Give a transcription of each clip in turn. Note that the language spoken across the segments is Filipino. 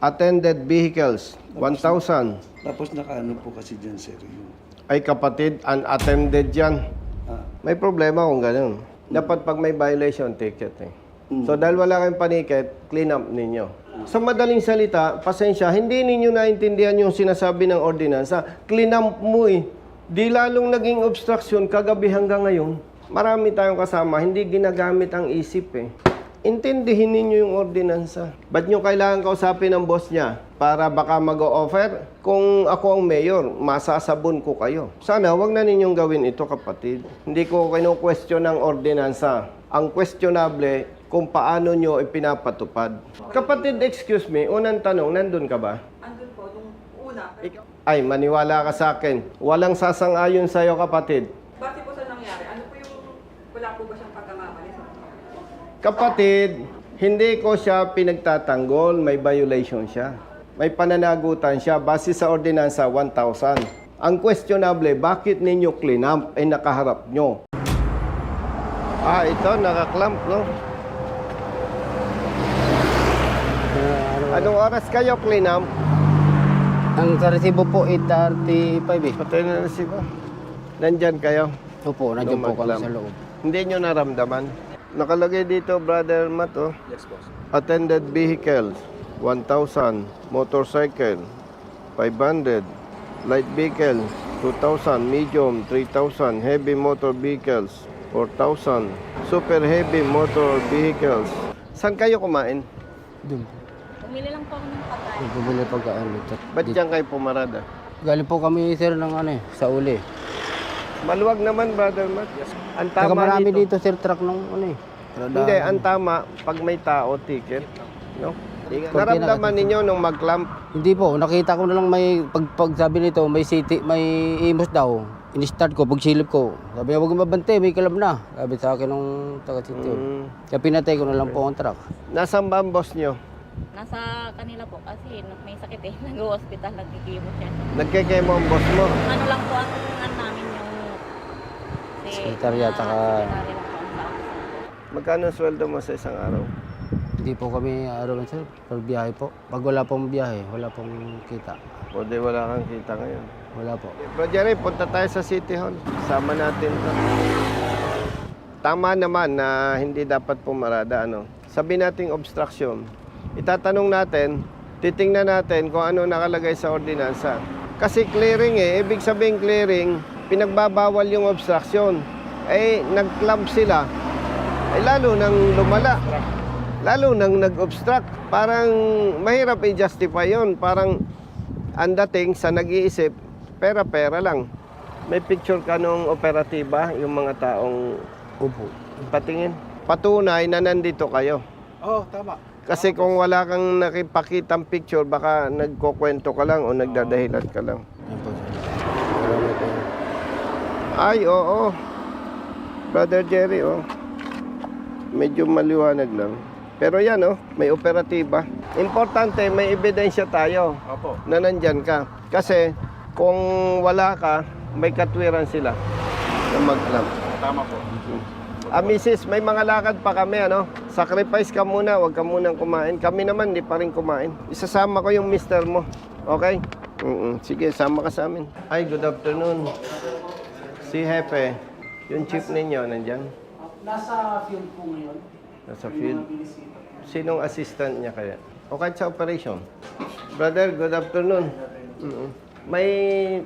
Attended vehicles, 1,000. Tapos nakaano po kasi dyan, sir, yung... Ay kapatid, unattended yan. Ah, May problema kung ganun. Dapat pag may violation, ticket eh. So dahil wala kayong paniket, clean up ninyo. Sa madaling salita, pasensya, hindi ninyo naintindihan yung sinasabi ng ordinansa. Clean up mo eh. Di lalong naging obstruction kagabi hanggang ngayon. Marami tayong kasama, hindi ginagamit ang isip eh. Intindihin ninyo yung ordinansa. Ba't nyo kailangan kausapin ng boss niya? Para baka mag-o-offer? Kung ako ang mayor, masasabon ko kayo. Sana wag na ninyong gawin ito kapatid. Hindi ko kinu-question ang ordinansa. Ang questionable kung paano nyo ipinapatupad. Kapatid, excuse me, unang tanong, nandun ka ba? Andun po, nung una. Ay, maniwala ka sa akin. Walang sasang-ayon sa'yo, kapatid. Base po sa nangyari, ano po yung, wala po ba siyang pagkamamali sa Kapatid, hindi ko siya pinagtatanggol, may violation siya. May pananagutan siya base sa ordinansa 1,000. Ang questionable, bakit ninyo clean up ay nakaharap nyo? Ah, ito, nakaklamp, no? Anong oras kayo clean up? Ang sa resibo po 8.35 eh. Patay na siya. Nandyan kayo. Opo, nandiyan po kami sa loob. Hindi nyo naramdaman. Nakalagay dito, Brother Matt, oh. yes, boss. Attended vehicles, 1,000. Motorcycle, 500. Light vehicle, 2,000. Medium, 3,000. Heavy motor vehicles, 4,000. Super heavy motor vehicles. Saan kayo kumain? Doon po. Bumili lang po ako ng pagkain. Bumili pagkaan dito. Ba't diyan kayo pumarada? Galing po kami sir ng ano eh, sa uli. Maluwag naman, Brother Matt. Ang Saka tama marami dito. dito sir truck ng ano eh. Hindi, ang tama, pag may tao, ticket. No? Konti Naramdaman na- ninyo nung mag-clamp. Hindi po, nakita ko na lang may pag, pag sabi nito may city, may imos daw. In-start ko, pag silip ko. Sabi niya, huwag mabante, may kalab na. Sabi sa akin nung taga city. Mm. Kaya pinatay ko na lang po ang truck. Nasaan ba ang boss nyo? Nasa kanila po kasi may sakit eh. Nag-hospital, nagkikimo siya. Nagkikemo ang boss mo. Ano lang po ang ano namin po ang sa Magkano ang sweldo mo sa isang araw? Hindi po kami araw lang sir, pag biyahe po. Pag wala pong biyahe, wala pong kita. O di wala kang kita ngayon. Wala po. Bro Jerry, punta tayo sa City Hall. Sama natin to. Tama naman na hindi dapat pumarada. Ano? Sabi nating obstruction. Itatanong natin, titingnan natin kung ano nakalagay sa ordinansa. Kasi clearing eh, ibig sabihin clearing, pinagbabawal yung obstruction. Eh, nag-club sila. Eh, lalo nang lumala. Lalo nang nag-obstruct. Parang mahirap i-justify yun. Parang ang dating sa nag-iisip, pera-pera lang. May picture ka nung operatiba, yung mga taong Opo. patingin. Patunay na nandito kayo. Oh, tama. Kasi kung wala kang nakipakitang picture, baka nagkukwento ka lang o nagdadahilan ka lang. Yan po sir. Salamat po. Ay, oo. Brother Jerry, oh. Medyo maliwanag lang. Pero yan, oh, may operatiba. Importante, may ebidensya tayo Opo. na nandyan ka. Kasi kung wala ka, may katwiran sila na mag-clamp. Tama po. Ah, misis, may mga lakad pa kami, ano? Sacrifice ka muna, huwag ka munang kumain. Kami naman, di pa rin kumain. Isasama ko yung mister mo. Okay? Mm Sige, sama ka sa amin. Ay, good afternoon. Si Hepe, yung chief ninyo, nandyan? Nasa field po ngayon. Nasa field. Sinong assistant niya kaya? O kahit sa operation? Brother, good afternoon. Mm. May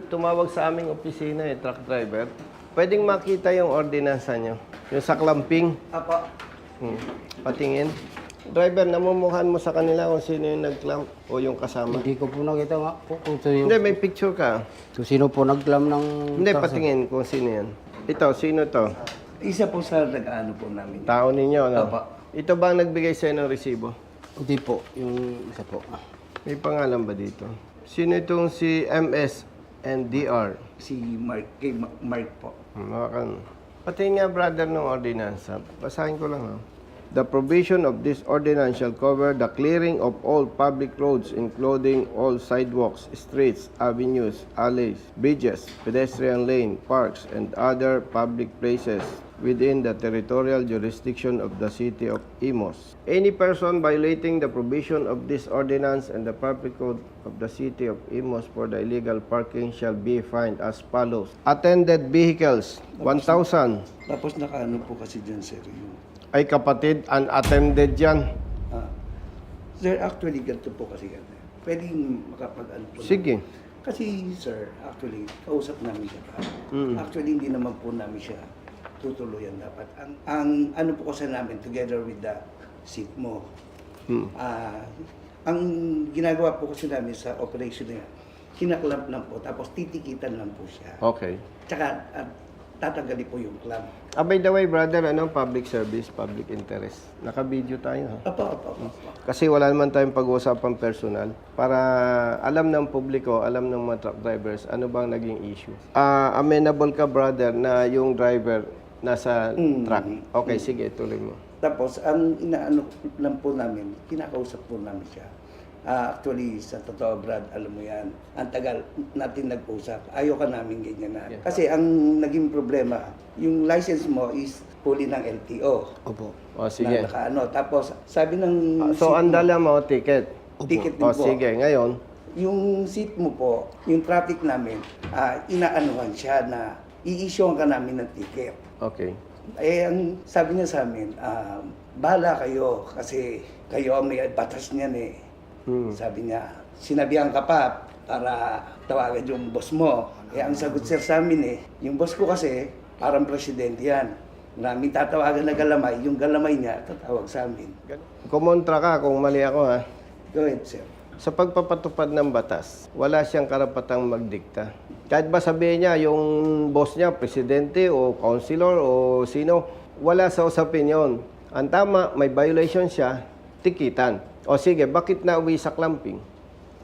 tumawag sa aming opisina eh, truck driver. Pwedeng makita yung ordinansa niyo. Yung sa clamping. Apa. Hmm. Patingin. Driver, namumukhaan mo sa kanila kung sino yung nag-clamp o yung kasama. Hindi ko po nakita nga po kung sino, Hindi, may picture ka. kung sino po naglam ng... Hindi, truck, sir. patingin kung sino yan. Ito, sino to? Isa po sa nag-ano po namin. Tao ninyo, no? Apa. Ito ba ang nagbigay sa'yo ng resibo? Hindi po, yung isa po. May pangalan ba dito? Sino itong si MS and DR? Si Mark, kay Ma- Mark po. Makan. Pati nga brother ng ordinansa. Basahin ko lang, no? The provision of this ordinance shall cover the clearing of all public roads, including all sidewalks, streets, avenues, alleys, bridges, pedestrian lane, parks, and other public places within the territorial jurisdiction of the city of Imos. Any person violating the provision of this ordinance and the public code of the city of Imos for the illegal parking shall be fined as follows. Attended vehicles, 1,000. Tapos nakaano po kasi dyan, sir, yung... Ay kapatid, unattended yan. ah, sir, actually, ganito po kasi yan. Pwedeng makapag-ano po. Sige. Kasi, sir, actually, kausap namin siya. pa. Mm. Actually, hindi naman po namin siya tutuluyan dapat. Ang, ang ano po kasi namin, together with the SIGMO, Hmm. ah, ang ginagawa po kasi namin sa operation na yan, kinaklamp lang po, tapos titikitan lang po siya. Okay. Tsaka, at tatanggalin po yung clamp. Ah, by the way, brother, ano, public service, public interest. Naka-video tayo, ha? Apo, apo, apo. apo. Kasi wala naman tayong pag-uusapan personal para alam ng publiko, alam ng mga truck drivers ano bang naging issue. Ah, amenable ka brother na yung driver nasa Mm. truck. Okay, sige, tuloy mo. Tapos, ang inaano lang po namin, kinakausap po namin siya. Ah, actually, sa totoo, Brad, alam mo yan, ang tagal natin nag-usap. Ayaw ka namin ganyan na. Kasi ang naging problema, yung license mo is huli ng LTO. Opo. O, sige. Na nakaano. Tapos, sabi ng... Ah, so, ang mo- dala mo, ticket. Ticket din O, po. sige, ngayon. Yung seat mo po, yung traffic namin, ah, inaanuhan siya na i-issuean ka namin ng ticket. Okay. Eh, ang sabi niya sa amin, ah, bahala kayo kasi kayo ang may batas niyan eh. Hmm. Sabi niya, sinabihan ka pa para tawagan yung boss mo. Eh, ang sagot sir sa amin eh, yung boss ko kasi parang presidente yan. Namin tatawagan na galamay, yung galamay niya tatawag sa amin. Kumontra ka kung mali ako, ha? Go ahead, sir. Sa pagpapatupad ng batas, wala siyang karapatang magdikta. Kahit ba sabihin niya, yung boss niya, presidente o councilor o sino, wala sa usapin yun. Ang tama, may violation siya, tikitan. O sige, bakit na uwi sa clamping?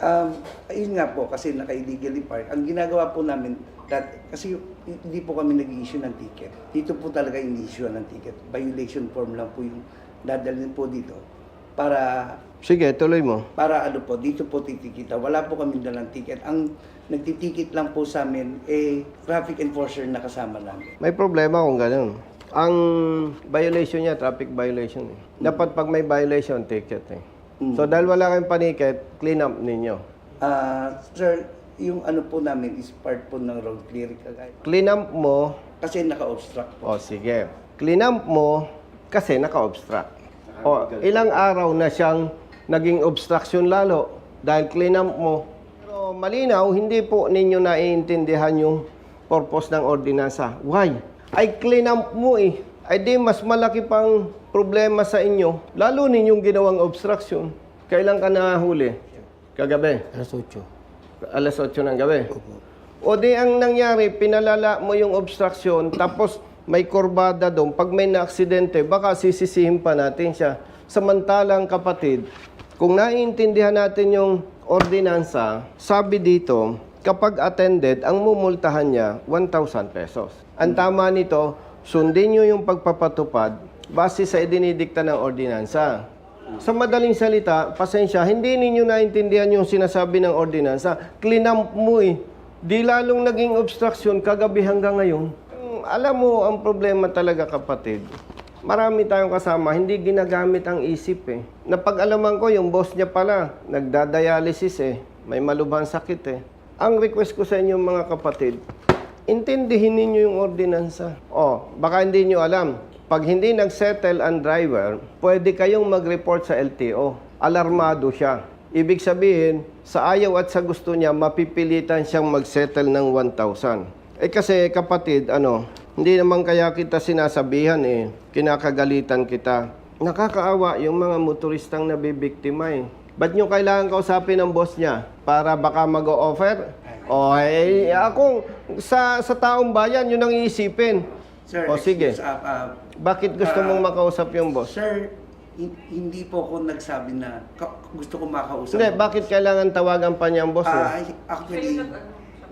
Um, ayun nga po, kasi naka-illegally park. Ang ginagawa po namin, that, kasi hindi po kami nag-issue ng ticket. Dito po talaga in-issue ng ticket. Violation form lang po yung dadalhin po dito. Para, Sige, tuloy mo. para ano po, dito po titikita. Wala po kami dalang ticket. Ang nagtitikit lang po sa amin, eh, traffic enforcer na kasama namin. May problema kung ganun. Ang violation niya, traffic violation. Eh. Dapat pag may violation, ticket eh. Mm. So dahil wala kayong paniket, clean up ninyo. Ah, sir, yung ano po namin is part po ng road clearing kagaya. Clean up mo, Kasi naka-obstruct po. O sige. Clean up mo kasi naka-obstruct. O ilang araw na siyang naging obstruction lalo dahil clean up mo. Pero malinaw, hindi po ninyo naiintindihan yung purpose ng ordinansa. Why? Ay clean up mo eh. Ay di mas malaki pang problema sa inyo. Lalo ninyong ginawang obstruction. Kailan ka nahuli? Kagabi Alas 8. alas 8 ng gabi. O di ang nangyari, pinalala mo yung obstruction, tapos may kurbada doon. Pag may na-aksidente, baka sisisihin pa natin siya. Samantalang kapatid, kung naiintindihan natin yung ordinansa, sabi dito, kapag attended, ang mumultahan niya 1,000 pesos. Ang tama nito, sundin nyo yung pagpapatupad base sa idinidikta ng ordinansa. Sa madaling salita, pasensya, hindi ninyo naintindihan yung sinasabi ng ordinansa. Clean up mo eh. Di lalong naging obstruction kagabi hanggang ngayon. Mm, Alam mo, ang problema talaga kapatid, marami tayong kasama, hindi ginagamit ang isip eh. Napag-alaman ko, yung boss niya pala, nagdadialysis eh. May malubhang sakit eh. Ang request ko sa inyo mga kapatid, intindihin ninyo yung ordinansa. O, baka hindi nyo alam. Pag hindi nag-settle ang driver, pwede kayong mag-report sa LTO. Alarmado siya. Ibig sabihin, sa ayaw at sa gusto niya, mapipilitan siyang mag-settle ng 1,000. Eh kasi kapatid, ano, hindi naman kaya kita sinasabihan eh, kinakagalitan kita. Nakakaawa yung mga motoristang nabibiktima eh. Ba't nyo kailangan kausapin ng boss niya? Para baka mag-o-offer? O eh, ako, sa, sa taong bayan, yun ang iisipin. Sir, O sige, excuse, ah, ah, bakit gusto Ah, mong makausap yung boss? Sir, hin- hindi po ako nagsabi na ka- gusto ko makausap. Hindi, bakit kailangan tawagan pa niya ang boss niya? Ah, actually,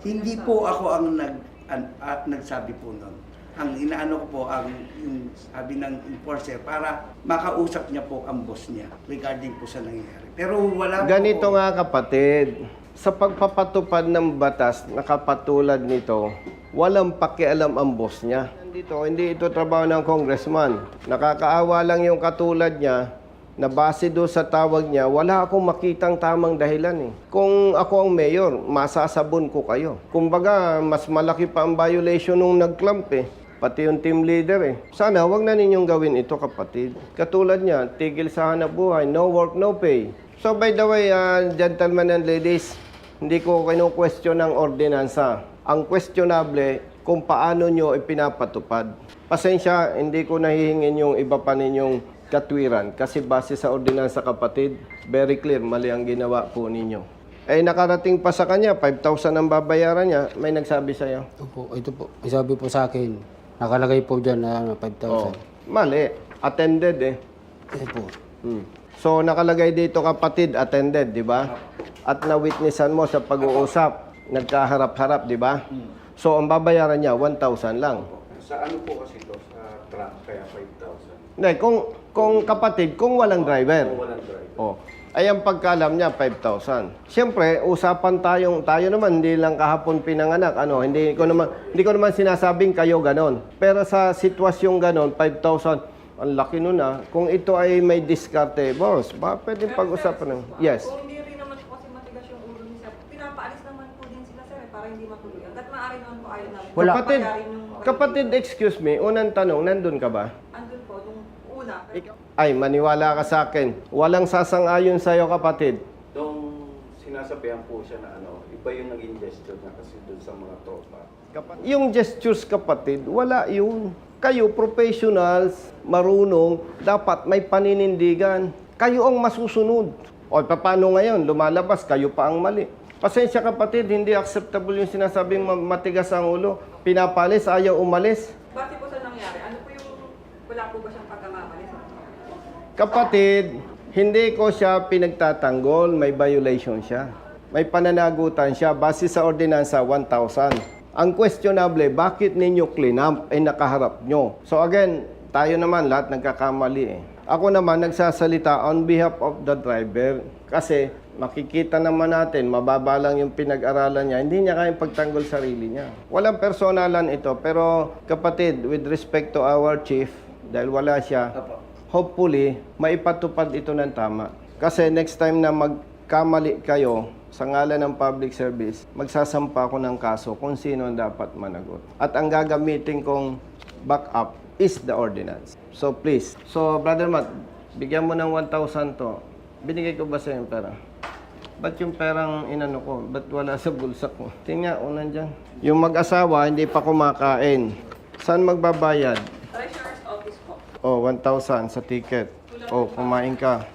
hindi po ako ang nag an, at nagsabi po nun. Ang inaano ko po ang yung sabi ng enforcer para makausap niya po ang boss niya regarding po sa nangyayari. Pero wala po- Ganito nga kapatid, sa pagpapatupad ng batas na kapatulad nito, walang pakialam ang boss niya. Dito, hindi ito trabaho ng congressman. Nakakaawa lang yung katulad niya na base do sa tawag niya, wala akong makitang tamang dahilan eh. Kung ako ang mayor, masasabon ko kayo. Kumbaga, mas malaki pa ang violation nung nag-clamp eh. Pati yung team leader eh. Sana wag na ninyong gawin ito kapatid. Katulad niya, tigil sa hanap buhay, no work, no pay. So by the way, uh, gentlemen and ladies, hindi ko kinu-question ang ordinansa. Ang questionable kung paano nyo ipinapatupad. Pasensya, hindi ko nahihingin yung iba pa ninyong katwiran kasi base sa ordinansa kapatid, very clear, mali ang ginawa po ninyo. Eh nakarating pa sa kanya, 5,000 ang babayaran niya, may nagsabi sa'yo. Opo, ito po. Ang Sabi po sa akin, nakalagay po dyan na ano, 5,000. Oh, mali. Attended eh. Ito po. Hmm. So nakalagay dito kapatid, attended, di ba? At na-witnessan mo sa pag-uusap, nagkaharap-harap, di ba? So ang babayaran niya, 1,000 lang. Sa ano po kasi ito? Sa truck, kaya 5,000. Hindi, kung, kung kapatid, kung walang driver. Kung walang driver. Oh. Ay ang pagkalam niya 5,000. Siyempre, usapan tayong tayo naman hindi lang kahapon pinanganak. Ano, hindi ko naman hindi ko naman sinasabing kayo ganon. Pero sa sitwasyong ganon, 5,000 ang laki nun ah. Kung ito ay may diskarte, boss, ba pwedeng pag-usapan ng... Yes. Kung hindi rin naman po kasi matigas yung ulo ni Sir, pinapaalis naman po din sila Sir eh, para hindi matuloy. Hanggat maaari naman po ayaw namin. Wala. Kapatid, kapatid, excuse me, unang tanong, nandun ka ba? Andun po, nung una. Ay, maniwala ka sa akin. Walang sasang-ayon sa'yo, kapatid. Doon sinasabihan po siya na ano, iba yung naging gesture niya kasi doon sa mga tropa. Kapat- Yung gestures kapatid, wala yun. Kayo professionals, marunong, dapat may paninindigan. Kayo ang masusunod. O paano ngayon? Lumalabas, kayo pa ang mali. Pasensya kapatid, hindi acceptable yung sinasabing ma- matigas ang ulo. Pinapalis, ayaw umalis. Base po sa nangyari, ano po yung, wala po ba siyang? Kapatid, hindi ko siya pinagtatanggol, may violation siya. May pananagutan siya base sa ordinansa 1,000. Ang questionable, bakit ninyo clean up ay nakaharap nyo? So again, tayo naman lahat nagkakamali eh. Ako naman nagsasalita on behalf of the driver kasi makikita naman natin, mababa lang yung pinag-aralan niya, hindi niya kayang pagtanggol sarili niya. Walang personalan ito, pero kapatid, with respect to our chief, dahil wala siya, Apo. Hopefully, maipatupad ito ng tama. Kasi next time na magkamali kayo sa ngalan ng public service, magsasampa ako ng kaso kung sino ang dapat managot. At ang gagamitin kong backup is the ordinance. So please. So Brother Matt, bigyan mo ng 1,000 to. Binigay ko ba sa yung pera? Ba't yung perang inano ko? Ba't wala sa bulsa ko? Tingnan, unan dyan. Yung mag-asawa, hindi pa kumakain. Saan magbabayad? Po. Oh, 1,000 sa ticket. Oh, kumain ka.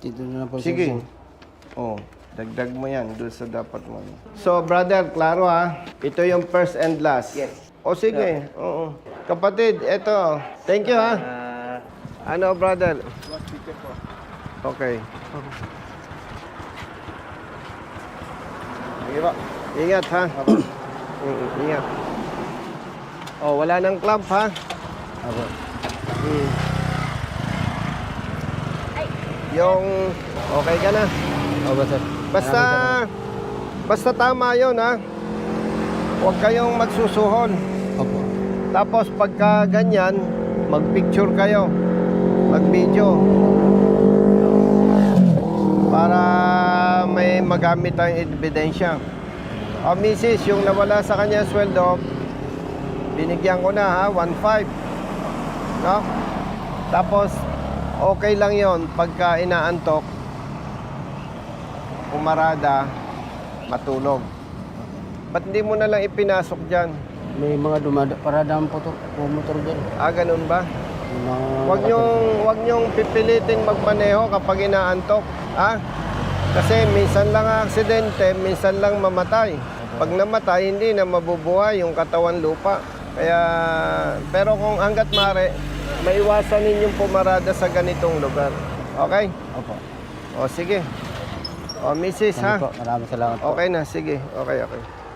Dito na lang po. Sige. Oh, dagdag mo yan doon sa dapat mo. So, brother, klaro ha. Ito yung first and last. Yes. O sige, oo. Kapatid, eto. Thank you ha. Ah, Ano, brother? Okay. Sige ba? Ingat ha. Mm, Ingat. Oh, wala nang club ha. Opo. Yung okay ka na. Opo, sir. Basta basta tama 'yon ha. Huwag kayong magsusuhon. Opo. Tapos pagka ganyan, mag-picture kayo. Mag-video. Para may magamit ang ebidensya. O misis, yung nawala sa kanya sweldo, binigyan ko na ha, 1.5. No? Tapos, okay lang yon pagka inaantok, umarada, matulog. Ba't hindi mo na lang ipinasok dyan? May mga dumada, paradaan po to, po motor dyan. Ah, ganun ba? Huwag niyong, huwag niyong pipilitin magmaneho kapag inaantok. Ha? Kasi minsan lang ang aksidente, minsan lang mamatay. Pag namatay, hindi na mabubuhay yung katawan lupa. Kaya, pero kung hanggat mare, maiwasan ninyong pumarada sa ganitong lugar. Okay? Opo. O sige. O, misis ha? Ano po, maraming salamat po. Okay na, sige. Okay, okay.